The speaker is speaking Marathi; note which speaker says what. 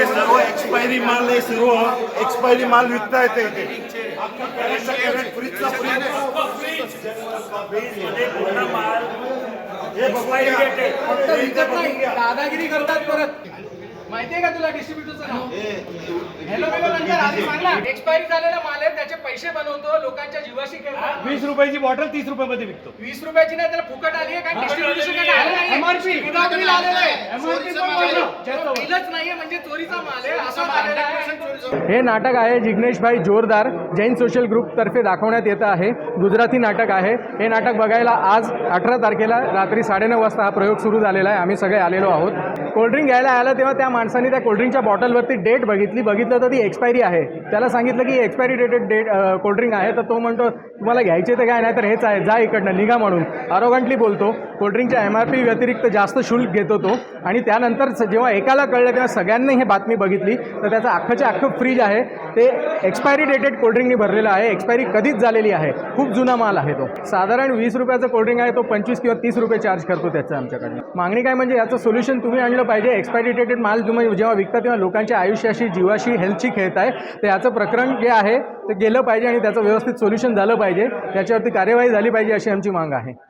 Speaker 1: हे सर्व एक्सपायरी माल आहे सर्व एक्सपायरी माल विकता येते इथे हे हे.
Speaker 2: दादागिरी करतात परत माहितीये का तुला डिस्ट्रीब्युटरचं नाव एक्सपायरी झालेला माल आहे त्याचे पैसे बनवतो लोकांच्या जीवाशी खेळतात
Speaker 3: वीस रुपयाची बॉटल तीस रुपयामध्ये विकतो.
Speaker 2: वीस रुपयाची नाही त्याला फुकट आली आहे कारण डिस्ट्रीब्युशन. विदाउट बिल आलेलं आहे. नाहीये म्हणजे चोरीचा माल आहे. असं हे नाटक आहे जिग्नेशभाई जोरदार जैन सोशल ग्रुपतर्फे दाखवण्यात येतं आहे. गुजराती नाटक आहे. हे नाटक बघायला आज अठरा तारखेला रात्री साडेनऊ वाजता हा प्रयोग सुरू झालेला आहे. आम्ही सगळे आलेलो आहोत. कोल्ड्रिंक घ्यायला आलं तेव्हा त्या माणसाने त्या कोल्ड्रिंकच्या बॉटलवरती डेट बघितली. बघितलं तर ती एक्सपायरी आहे. त्याला सांगितलं की एक्सपायरी डेटेड डेट कोल्ड्रिंक आहे. तर तो म्हणतो तुम्हाला घ्यायचे तर काय नाही तर हेच आहे जा इकडनं निघा म्हणून. अरोगंटली बोलतो. कोल्ड्रिंकच्या एम आर पी व्यतिरिक्त जास्त शुल्क घेतो तो. आणि त्यानंतर जेव्हा एकाला कळलं तेव्हा सगळ्यांनी हे बातमी बघितली. तर त्याचं अख्खंच्या अख्खं फ्रीज आहे. ते एक्सपायरी डेटेड कोल्ड्रिंकनी भरलेलं आहे. एक्सपायरी कधीच झालेली आहे. खूप जुना माल आहे तो. साधारण वीस रुपयाचं कोल्ड्रिंक आहे तो पंचवीस किंवा तीस रुपये चार्ज करतो त्याचं आमच्याकडनं. मागणी काय म्हणजे याचं सोल्युशन तुम्ही आणलं पाहिजे. एक्सपायरी डेटेड माल तुम्ही जेव्हा विकता तेव्हा लोकांच्या आयुष्याशी जीवाशी हेल्थशी खेळताय तर याचं प्रकरण जे आहे ते गेलं पाहिजे आणि त्याचं व्यवस्थित सोल्युशन झालं पाहिजे. त्याच्यावरती कार्यवाही झाली पाहिजे अशी आमची माग आहे.